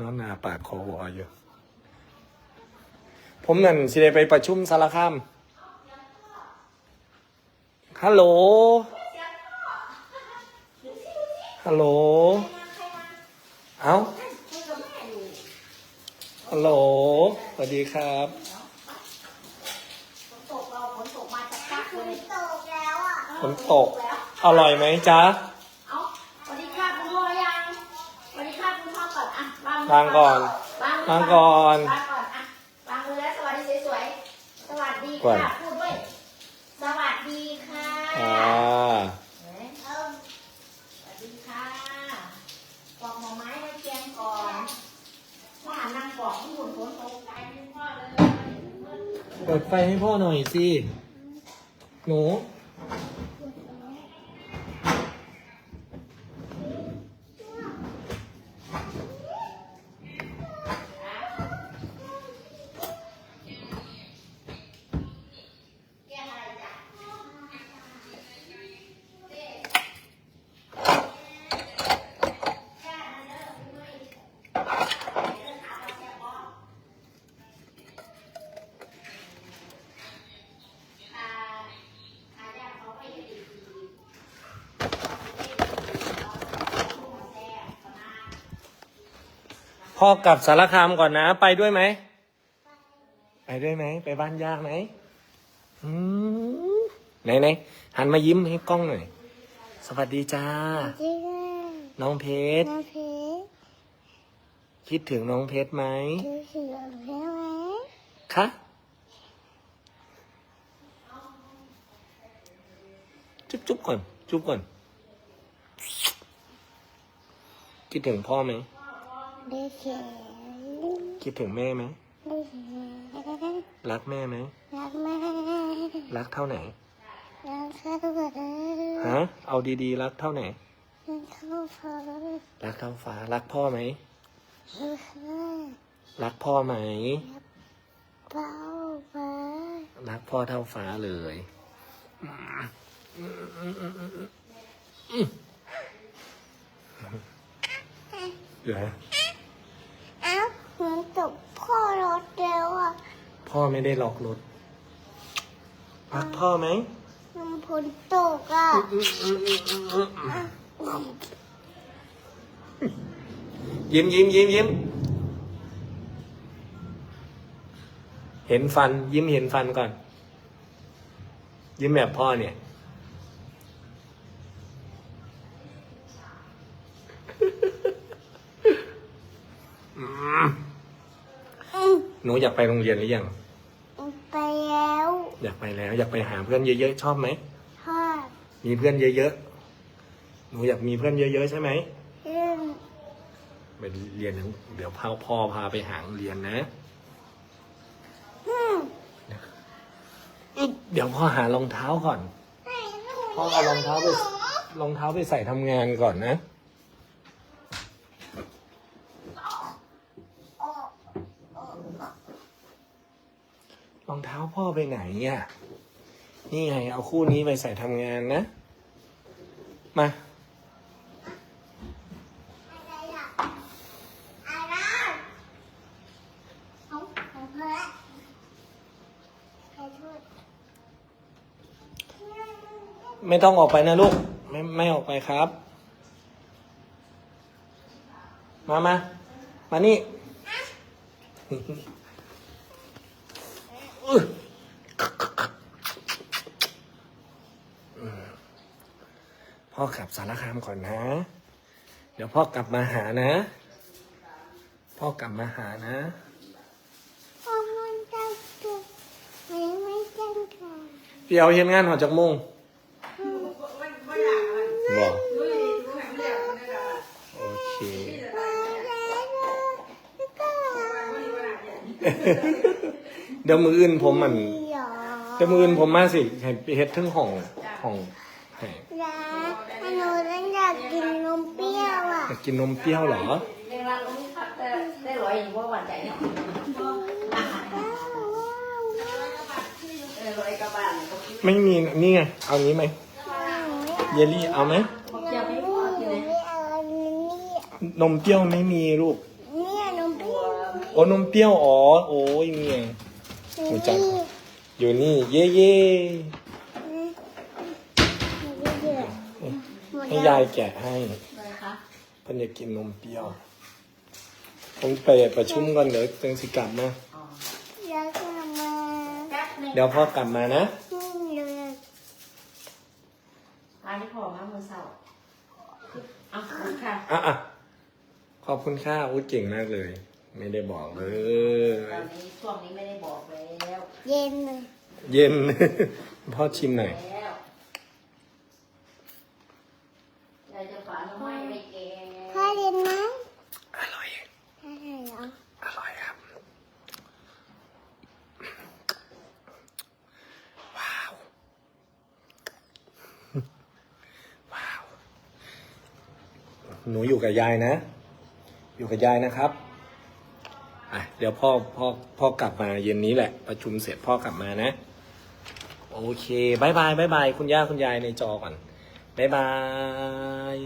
นอนหนาปากคอวออยู่ ผมนั่นสิได้ไปประชุมสารคามฮัลโหล ฮัลโหล เอ้า ฮัลโหล สวัสดีครับตกเราฝนตกมาจากกักเลยตกแล้วอะ ฝนตก อร่อยไหมจ๊ะ เอ้าสวัสดีค่ะคุณพ่อยังสวัสดีค่ะคุณพ่อก่อนอะ วางมืวางก่อนวางวางก่อนวางก่อนอะวางมือแล้วสวัสดีสวยๆสวัสดีก่อนค่ะพูดด้วยสวัสดีค่ะอ่าเห็นไหมเอิ่มสวัสดีค่ะปอกหน่อไม้ไว้แกงก่อนว่านั่งปอกที่หุ่นฝนตกใจคุณพ่อเลย เปิดไฟให้พ่อหน่อยสิ หนู พ่อกลับสารคามก่อนนะ ไปด้วยไหม ไปด้วยไหม ไปบ้านยากไหมอืมไหนไหนหันมายิ้มให้กล้องหน่อย สวัสดีจ้าจริงน้องเพชรนะเพชรคิดถึงน้องเพชรไหมดูเสือใช่ไหมคะ จุ๊บจุ๊บก่อน จุ๊บก่อน คิดถึงพ่อไหม ดูเสือคิดถึงแม่ไหมดูเสือรักแม่ไหมรักแม่รักเท่าไหนรักข้าวฟ้าฮะเอาดีๆ รักเท่าไหนรักข้าวฟ้ารักเท่าฟ้ารักพ่อไหมรักข้าวรักพ่อไหมเป้าฟ้ารักพ่อเท่าฟ้าเลยเดี๋ยวนะ เอ้าเหมือนตกพ่อรถเร็วอะ พ่อไม่ได้ล็อกรถรักพ่อไหมมันฝนตกอะยิ้มยิ้มยิ้มยิ้มเห็นฟัน ยิ้มเห็นฟันก่อน ยิ้มแบบพ่อเนี่ย อืม อืม หนู อยากไปโรงเรียนหรือยัง ไปแล้ว อยากไปแล้ว อยากไปหาเพื่อนเยอะๆชอบไหมพ่อมีเพื่อนเยอะๆหนูอยากมีเพื่อนเยอะๆใช่ไหมเรื่องไปเรียนเดี๋ยวพ่อพ่อพาไปหาโรงเรียนนะอืมอึ๊บเดี๋ยวพ่อหารองเท้าก่อน พ่อเอารองเท้าไปรองเท้าไปใส่ทำงานก่อนนะ รองเท้าพ่อไปไหนอะ นี่ไง เอาคู่นี้ไปใส่ทำงานนะ มาอะไรอะอะไรเอาเอาเพื่อนใครพูดไม่ต้องออกไปนะลูก ไม่ไม่ออกไปครับ มามา มานี่ พ่อกลับสารคามก่อนนะ เดี๋ยวพ่อกลับมาหานะ พ่อกลับมาหานะพ่อมันจะจุดไม่ไม่จังค่ะพี่เอาเห็นงานหอจากโมงบอกโอเค ดี๋ยวมืออื่นผมมันหยอเดี๋ยวมืออื่นผมมาสิให้ไปเฮ็ดทึ่งห้องห้องให้นะหนูนั่นอยากกินนมเปรี้ยวอะอยากกินนมเปรี้ยวเหรอเวลาลงนี่ครับได้ได้ร้อยอยู่ว่าหวานใจเนาะเออร้อยกระบาลเนี่ยไม่มีนี่ไงเอานี้ไหมเยลลี่เอาไหมบอกเจียวไม่พอกินเลยไม่เอาอันนี้นมเปรี้ยวไม่มีลูกเนี่ยหนูโอ้นมเปรี้ยวอ๋อโอ้ยนี่ไง หนูจับอยู่นี่ เย่เย่ให้ยายแกะให้เลยคะเพิ่นอยากกินนมเปรี้ยวผมไปประชุมก่อนเดี๋ยวจังสิกลับมาอ๋อแล้วก็มาแป๊บนึงเดี๋ยวพ่อกลับมานะทุ่งเลยร้านที่พอมาเมื่อเช้าเอะขอบคุณค่ะอะอะขอบคุณค่าอุ้ยเก่งมากเลย ไม่ได้บอกเลยตอนนี้ช่วงนี้ไม่ได้บอกแล้วเย็นเลยเย็น พ่อชิมหน่อยแล้วยายจะฝานน้ำไม้ไปแกงพ่อเย็นไหมอร่อยใช่เหรออร่อยครับ ว้าว ว้าว หนูอยู่กับยายนะ อยู่กับยายนะครับ อะเดี๋ยวพ่อพ่อพ่อกลับมาเย็นนี้แหละ ประชุมเสร็จพ่อกลับมานะ โอเคบายบายบายบายคุณย่าคุณยายในจอก่อนบายบาย